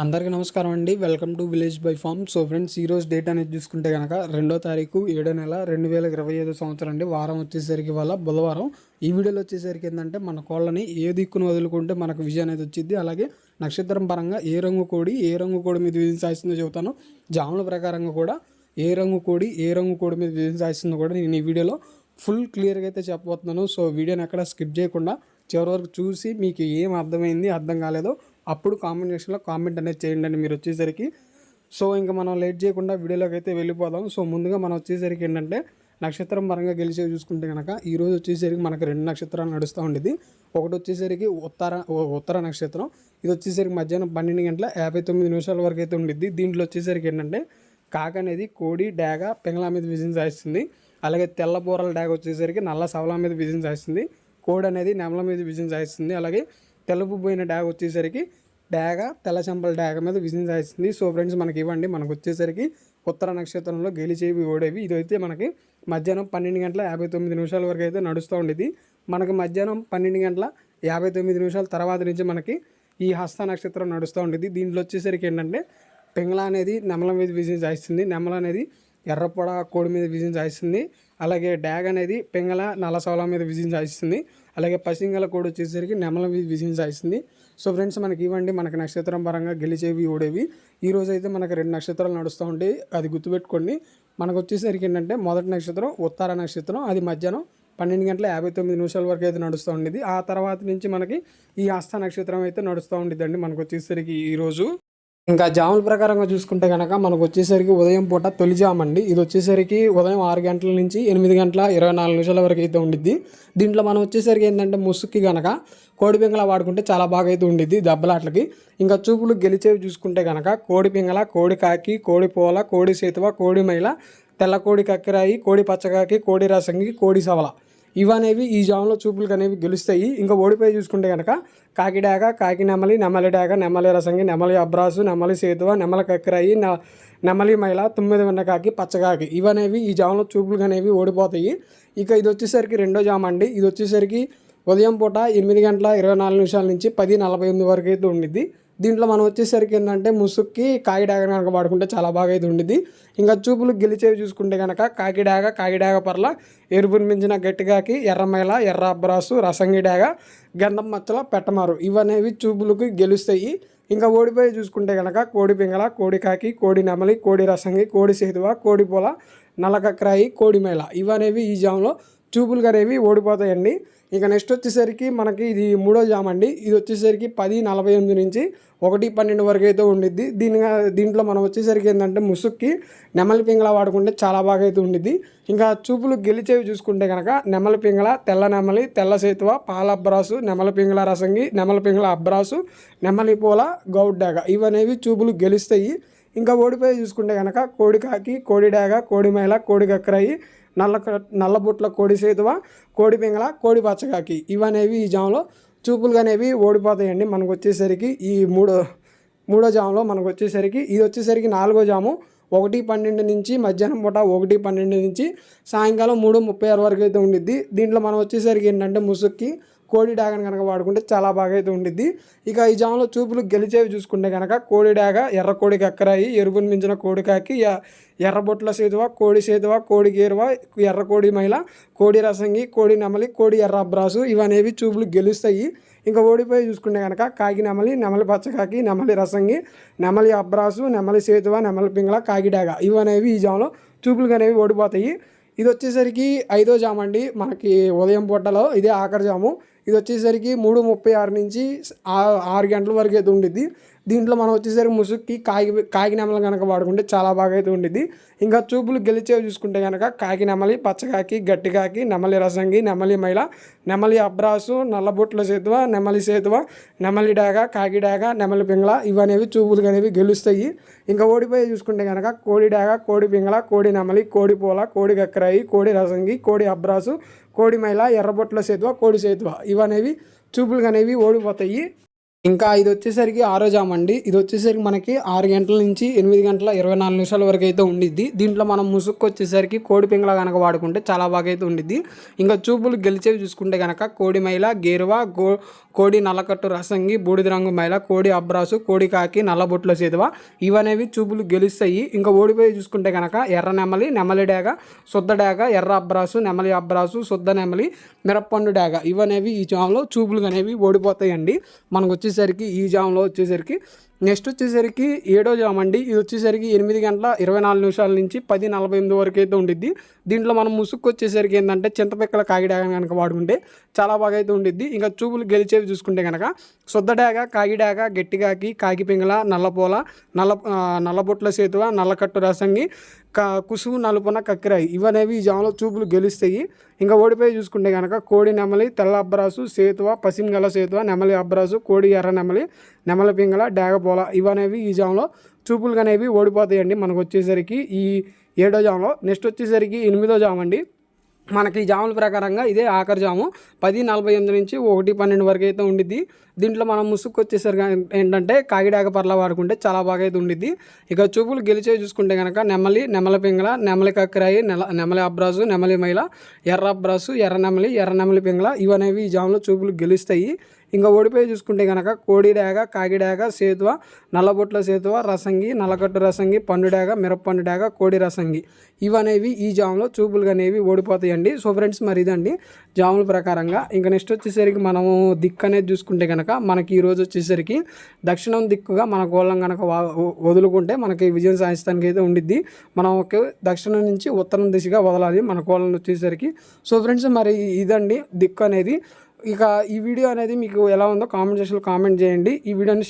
అందరికీ నమస్కారం అండి. Welcome to village by farm so friends ఈరోజు డేట్ అనేది చూసుకుంటే కనుక రెండో తారీఖు ఏడో నెల రెండు వేల ఇరవై ఐదు సంవత్సరం అండి. వారం వచ్చేసరికి వల్ల బుధవారం. ఈ వీడియోలో వచ్చేసరికి ఏంటంటే మన కోళ్ళని ఏ దిక్కును వదులుకుంటే మనకు విజయం అనేది వచ్చింది అలాగే నక్షత్రం పరంగా ఏ రంగు కోడి ఏ రంగు కోడి మీద విజయం సాధిస్తుందో చెబుతాను. జాముల ప్రకారంగా కూడా ఏ రంగు కోడి ఏ రంగు కోడి మీద విజయం సాధిస్తుందో కూడా నేను ఈ వీడియోలో ఫుల్ క్లియర్గా అయితే చెప్పబోతున్నాను. సో వీడియోని ఎక్కడ స్కిప్ చేయకుండా చివరి వరకు చూసి మీకు ఏం అర్థమైంది అర్థం కాలేదో అప్పుడు కామెంట్ సెక్షన్లో కామెంట్ అనేది చేయండి అని మీరు వచ్చేసరికి. సో ఇంకా మనం లేట్ చేయకుండా వీడియోలోకి అయితే వెళ్ళిపోదాం. సో ముందుగా మనం వచ్చేసరికి ఏంటంటే నక్షత్రం పరంగా గెలిచి చూసుకుంటే కనుక ఈరోజు వచ్చేసరికి మనకు రెండు నక్షత్రాలు నడుస్తూ ఉండేది. ఒకటి వచ్చేసరికి ఉత్తర ఉత్తర నక్షత్రం. ఇది వచ్చేసరికి మధ్యాహ్నం పన్నెండు గంటల యాభై తొమ్మిది నిమిషాల వరకు అయితే ఉండిద్ది. దీంట్లో వచ్చేసరికి ఏంటంటే కాక అనేది కోడి డాగ పెంగళ మీద విజయం సాధిస్తుంది. అలాగే తెల్లబూరల డాగ వచ్చేసరికి నల్ల సవల మీద విజయం సాధిస్తుంది. కోడి అనేది నెమల మీద విజయం సాధిస్తుంది. అలాగే తెలుపు పోయిన డాగ వచ్చేసరికి డాగ తెల్ల చెంపల డాగ మీద విజయం సాధిస్తుంది. సో ఫ్రెండ్స్ మనకి ఇవ్వండి. మనకు వచ్చేసరికి ఉత్తర నక్షత్రంలో గెలిచేవి ఓడేవి. ఇదైతే మనకి మధ్యాహ్నం పన్నెండు గంటల యాభై తొమ్మిది నిమిషాల వరకు అయితే నడుస్తూ ఉండేది. మనకి మధ్యాహ్నం పన్నెండు గంటల యాభై తొమ్మిది నిమిషాల తర్వాత నుంచి మనకి ఈ హస్త నక్షత్రం నడుస్తూ ఉండేది. దీంట్లో వచ్చేసరికి ఏంటంటే పెంగళ అనేది నెమల మీద విజయం సాధిస్తుంది. నెమల అనేది ఎర్రపొడ కోడి మీద విజయం సాధిస్తుంది. అలాగే డ్యాగ్ అనేది పెంగళ నల్లసోల మీద విజయం సాధిస్తుంది అలాగే పసింగల కోడి వచ్చేసరికి నెమల మీద విజయం సాధిస్తుంది సో ఫ్రెండ్స్ మనకి ఇవ్వండి. మనకి నక్షత్రం పరంగా గెలిచేవి ఓడేవి. ఈ రోజు అయితే మనకి రెండు నక్షత్రాలు నడుస్తూ ఉంటాయి అది గుర్తుపెట్టుకోండి. మనకు వచ్చేసరికి ఏంటంటే మొదటి నక్షత్రం ఉత్తర నక్షత్రం అది మధ్యాహ్నం పన్నెండు గంటల యాభై తొమ్మిది నిమిషాల వరకు అయితే నడుస్తూ ఉండేది. ఆ తర్వాత నుంచి మనకి ఈ ఆస్థా నక్షత్రం అయితే నడుస్తూ ఉండేదండి మనకు వచ్చేసరికి ఈరోజు ఇంకా జాముల ప్రకారంగా చూసుకుంటే కనుక మనకు వచ్చేసరికి ఉదయం పూట తొలి జామ్ అండి. ఇది వచ్చేసరికి ఉదయం ఆరు గంటల నుంచి ఎనిమిది గంటల ఇరవై నాలుగు నిమిషాల వరకు అయితే ఉండిద్ది. దీంట్లో మనం వచ్చేసరికి ఏంటంటే ముసుక్కి కనుక కోడి పింగళ వాడుకుంటే చాలా బాగా అయితే ఉండిద్ది దెబ్బలాట్లకి. ఇంకా చూపులు గెలిచేవి చూసుకుంటే కనుక కోడి పింగళ కోడి కాకి కోడి పోల కోడి సేతువ కోడి మైల తెల్ల కోడి కక్కిరాయి కోడి పచ్చకాకి కోడి రసంగి కోడి సవల. ఇవనేవి ఈ జామ్లో చూపులు అనేవి గెలుస్తాయి. ఇంకా ఓడిపోయి చూసుకుంటే కనుక కాకిడాక కాకి నెమలి నెమలి డాక నెమలి రసంగి నెమలి అబ్రాసు నెమలి సేతువ నెమలి కక్కిరాయి నెమలి మైల తొమ్మిది ఉన్న కాకి పచ్చకాకి ఇవనేవి ఈ జామ్లో చూపులకు అనేవి ఓడిపోతాయి. ఇక ఇది వచ్చేసరికి రెండో జామ్ అండి. ఇది వచ్చేసరికి ఉదయం పూట ఎనిమిది గంటల ఇరవై నాలుగు నిమిషాల నుంచి పది నలభై ఎనిమిది వరకు అయితే ఉండిద్ది. దీంట్లో మనం వచ్చేసరికి ఏంటంటే ముసుక్కి కాకి కనుక వాడుకుంటే చాలా బాగా అయితే ఉండిద్ది. ఇంకా చూపులు గెలిచేవి చూసుకుంటే కనుక కాకిడాగ కాగిడాగ పర్ల ఎరుపుని మించిన గట్టిగాకి ఎర్రమైల ఎర్ర అబ్రాసు రసంగిడాగ గంధం మచ్చల పెట్టమారు ఇవనేవి చూపులకు గెలుస్తాయి. ఇంకా ఓడిపోయి చూసుకుంటే కనుక కోడి పింగళ కోడి కాకి కోడి నెమలి కోడి రసంగి కోడి సేతువ కోడి పొల నలకక్రాయి కోడి మేళ ఇవనేవి ఈ జామ్లో చూపులు అనేవి ఓడిపోతాయండి. ఇక నెక్స్ట్ వచ్చేసరికి మనకి ఇది మూడో జామ్ అండి. ఇది వచ్చేసరికి పది నలభై ఎనిమిది నుంచి ఒకటి పన్నెండు వరకు అయితే ఉండిద్ది. దీని దీంట్లో మనం వచ్చేసరికి ఏంటంటే ముసుక్కి నెమలి పింగళ వాడుకుంటే చాలా బాగా అయితే ఉండిద్ది. ఇంకా చూపులు గెలిచేవి చూసుకుంటే కనుక నెమలి పింగళ తెల్ల నెమలి తెల్ల సేతువ పాల అబ్రాసు నెమలి పింగళ రసంగి నెమలి పింగళ అబ్రాసు నెమలి పూల గౌడ్డాగ ఇవనేవి చూపులు గెలుస్తాయి. ఇంకా ఓడిపోయి చూసుకుంటే కనుక కోడికాకి కోడిడాగ కోడిమైల కోడి కోడి కక్కరాయి నల్ల నల్లబుట్ల కోడి సేతువ కోడి పింగళ కోడి పచ్చగాకి. ఇవనేవి ఈ జామ్లో చూపులు అనేవి ఓడిపోతాయండి మనకు వచ్చేసరికి ఈ మూడో మూడో జాములో మనకు వచ్చేసరికి ఇది వచ్చేసరికి నాలుగో జాము. ఒకటి పన్నెండు నుంచి మధ్యాహ్నం పూట ఒకటి పన్నెండు నుంచి సాయంకాలం మూడు ముప్పై ఆరు వరకు అయితే ఉండిద్ది. దీంట్లో మనం వచ్చేసరికి ఏంటంటే ముసుక్కి కోడి డాగను కనుక వాడుకుంటే చాలా బాగా అయితే ఉండిద్ది. ఇక ఈ జాములో చూపులు గెలిచేవి చూసుకుంటే కనుక కోడి డాగ ఎర్ర కోడికి కక్కరాయి ఎరుపుని మించిన కోడికాకి ఎ- ఎర్రబొట్ల సేతువ కోడి సేతువ కోడి గేరువ ఎర్ర కోడి మైల కోడి రసంగి కోడి నెమలి కోడి ఎర్ర అబ్రాసు ఇవనేవి చూపులు గెలుస్తాయి. ఇంకా ఓడిపోయి చూసుకుంటే కనుక కాకి నెమలి నెమలి పచ్చకాకి నెమలి రసంగి నెమలి అబ్రాసు నెమలి సేతువ నెమలి పింగళ కాకిడాగ ఇవనేవి ఈ జాములో చూపులు అనేవి ఓడిపోతాయి. ఇది వచ్చేసరికి ఐదో జాము అండి మనకి ఉదయం పూటలో ఇదే ఆఖరి జాము. ఇది వచ్చేసరికి మూడు ముప్పై ఆరు నుంచి ఆరు గంటల వరకు అయితే ఉండిద్ది. దీంట్లో మనం వచ్చేసరికి ముసుక్కి కాకి కాకి నెమలి కనుక వాడుకుంటే చాలా బాగా అయితే ఉండేది ఇంకా చూపులు గెలిచేవి చూసుకుంటే కనుక కాకి నెమలి పచ్చకాకి గట్టికాకి నెమలి రసంగి నెమలి మైల నెమలి అబ్రాసు నల్లబొట్ల సేతువ నెమలి సేతువ నెమలి డాగ కాకి డాగ నెమలి పింగళ ఇవనేవి చూపులు అనేవి గెలుస్తాయి. ఇంకా ఓడిపోయి చూసుకుంటే కనుక కోడి డాగ కోడి పింగళ కోడి నెమలి కోడి పూల కోడి కక్కరాయి కోడి రసంగి కోడి అబ్రాసు కోడి మైల ఎర్రబొట్ల సేతువ కోడి సేతువ ఇవనేవి చూపులు అనేవి ఓడిపోతాయి. ఇంకా ఇది వచ్చేసరికి ఆరో జామ్ అండి. ఇది వచ్చేసరికి మనకి ఆరు గంటల నుంచి ఎనిమిది గంటల ఇరవై నాలుగు నిమిషాల వరకు అయితే ఉండిద్ది. దీంట్లో మనం ముసుక్కు వచ్చేసరికి కోడి పింగళ కనుక వాడుకుంటే చాలా బాగా అయితే ఉండిద్ది. ఇంకా చూపులు గెలిచేవి చూసుకుంటే కనుక కోడి మైల గేరువ గో కోడి నల్లకట్టు రసంగి బూడిద రంగు మైల కోడి అబ్రాసు కోడి కాకి నల్లబొట్ల చేతువ ఇవనేవి చూపులు గెలుస్తాయి. ఇంకా ఓడిపోయి చూసుకుంటే కనుక ఎర్ర నెమలి నెమలి డేగ శుద్ధ డేగ ఎర్ర అబ్రాసు నెమలి అబ్రాసు శుద్ధ నెమలి మిరప్పండు డేగ ఇవనేవి ఈ జామ్లో చూపులు అనేవి ఓడిపోతాయండి. మనకు వచ్చేసరికి ఈ జామ్లో వచ్చేసరికి నెక్స్ట్ వచ్చేసరికి ఏడో జామ్ అండి. ఇది వచ్చేసరికి ఎనిమిది గంటల ఇరవై నాలుగు నిమిషాల నుంచి పది నలభై ఎనిమిది వరకు అయితే ఉండిద్ది. దీంట్లో మనం ముసుక్కు వచ్చేసరికి ఏంటంటే చింతపిక్కల కాగిడాగా కనుక వాడుకుంటే చాలా బాగా అయితే ఉండిద్ది. ఇంకా చూపులు గెలిచేవి చూసుకుంటే కనుక సొద్దడాగ కాగిడాగ గట్టిగాకి కాకి పింగళ నల్లపోల నల్ల నల్లబొట్ల సేతువ నల్లకట్టు రసంగి కా కుసుము నలుపున కక్కిరాయి. ఇవనేవి ఈ జామలో చూపులు గెలుస్తాయి. ఇంకా ఓడిపోయి చూసుకుంటే కనుక కోడి నెమలి తెల్ల అబ్బరాసు సేతువ పసింగల సేతువ నెమలి అబ్బరాసు కోడి ఎర్ర నెమలి నెమలి పింగల డాగపోల ఇవనేవి ఈ జామ్లో చూపులు అనేవి ఓడిపోతాయండి. మనకు వచ్చేసరికి ఈ ఏడో జామ్లో. నెక్స్ట్ వచ్చేసరికి ఎనిమిదో జామ్ అండి. మనకి ఈ జాముల ప్రకారంగా ఇదే ఆఖరి జాము. పది నలభై ఎనిమిది నుంచి ఒకటి పన్నెండు వరకు అయితే ఉండిద్ది. దీంట్లో మనం ముసుగు వచ్చేసరికి ఏంటంటే కాగిడాక పర్ల వాడుకుంటే చాలా బాగా అయితే ఉండిద్ది. ఇక చూపులు గెలిచే చూసుకుంటే కనుక నెమలి నెమలి పింగళ నెమలి కక్కరాయి నెల నెమలి అబ్రాసు నెమలి మైల ఎర్ర అబ్రాసు ఎర్ర నెమలి ఎర్ర నెమలి పింగళ ఇవనేవి ఈ జాములో చూపులు గెలుస్తాయి. ఇంకా ఓడిపోయి చూసుకుంటే కనుక కోడిడాగ కాగిడాగ సేతువ నల్లబొట్ల సేతువ రసంగి నల్లకట్టు రసంగి పండు మిరప్పండుడాగ కోడి రసంగి ఇవనేవి ఈ జాములో చూపులు అనేవి ఓడిపోతాయండి. సో ఫ్రెండ్స్ మరి ఇదండి జాముల ప్రకారంగా. ఇంకా నెక్స్ట్ వచ్చేసరికి మనము దిక్కు అనేది చూసుకుంటే కనుక మనకి ఈరోజు వచ్చేసరికి దక్షిణం దిక్కుగా మన గోళం కనుక వదులుకుంటే మనకి విజయం సాధిస్తానికి అయితే ఉండిద్ది. మనం ఒక దక్షిణం నుంచి ఉత్తరం దిశగా వదలాలి మన గోళం వచ్చేసరికి. సో ఫ్రెండ్స్ మరి ఇదండి దిక్కు అనేది. ఇక ఈ వీడియో అనేది మీకు ఎలా ఉందో కామెంట్ సెక్షన్లో కామెంట్ చేయండి. ఈ వీడియోని